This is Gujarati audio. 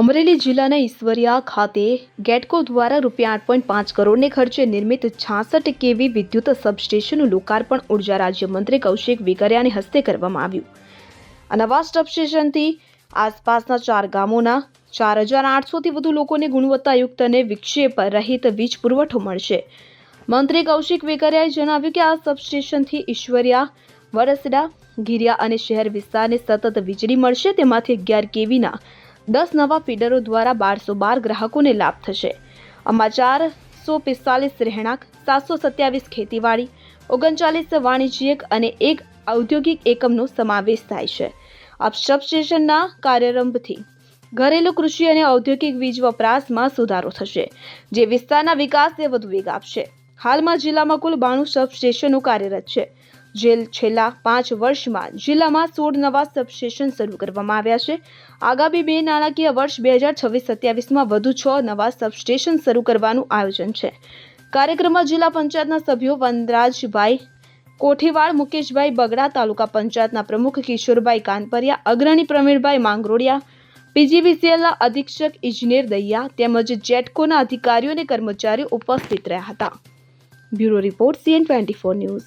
અમરેલી જિલ્લાના ઈશ્વરિયા ખાતે ગેટકો દ્વારા રૂપિયા આઠ પોઈન્ટ પાંચ કરોડને ખર્ચે નિર્મિત છાસઠ કેવી વિદ્યુત સબસ્ટેશનનું લોકાર્પણ ઊર્જા રાજ્યમંત્રી કૌશિક વિકરિયાની હસ્તે કરવામાં આવ્યું. આ નવા સબસ્ટેશનથી આસપાસના ચાર ગામોના ચાર હજાર આઠસોથી વધુ લોકોને ગુણવત્તાયુક્ત અને વિક્ષેપ રહિત વીજ પુરવઠો મળશે. મંત્રી કૌશિક વેકરિયાએ જણાવ્યું કે આ સબસ્ટેશનથી ઈશ્વરિયા, વરસડા, ગીરિયા અને શહેર વિસ્તારને સતત વીજળી મળશે, તેમાંથી અગિયાર કેવીના દસ નવા ફીડરો દ્વારા બારસો બાર ગ્રાહકોને લાભ થશે. આમાં ચારસો પિસ્તાલીસ રહેણાંક, સાતસો સત્યાવીસ ખેતીવાડી, ઓગણચાલીસ વાણિજ્યિક અને એક ઔદ્યોગિક એકમનો સમાવેશ થાય છે. આ સબસ્ટેશનના કાર્યારંભથી ઘરેલું કૃષિ અને ઔદ્યોગિક વીજ વપરાશમાં સુધારો થશે, જે વિસ્તારના વિકાસને વધુ વેગ આપશે. હાલમાં જિલ્લામાં કુલ બાણું સબસ્ટેશનો કાર્યરત છે. જે છેલ્લા પાંચ વર્ષમાં જિલ્લામાં સોળ નવા સબસ્ટેશન શરૂ કરવામાં આવ્યા છે. આગામી બે નાણાકીય વર્ષ બે હજાર છવ્વીસ સત્યાવીસમાં વધુ છ નવા સબસ્ટેશન શરૂ કરવાનું આયોજન છે. કાર્યક્રમમાં જિલ્લા પંચાયતના સભ્યો વનરાજભાઈ કોઠીવાડ, મુકેશભાઈ બગડા, તાલુકા પંચાયતના પ્રમુખ કિશોરભાઈ કાનપરિયા, અગ્રણી પ્રવીણભાઈ માંગરોડિયા, પીજીવીસીએલના અધિક્ષક ઇજનેર દૈયા તેમજ જેટકોના અધિકારીઓ અને કર્મચારીઓ ઉપસ્થિત રહ્યા હતા. Bureau report CN twenty four news.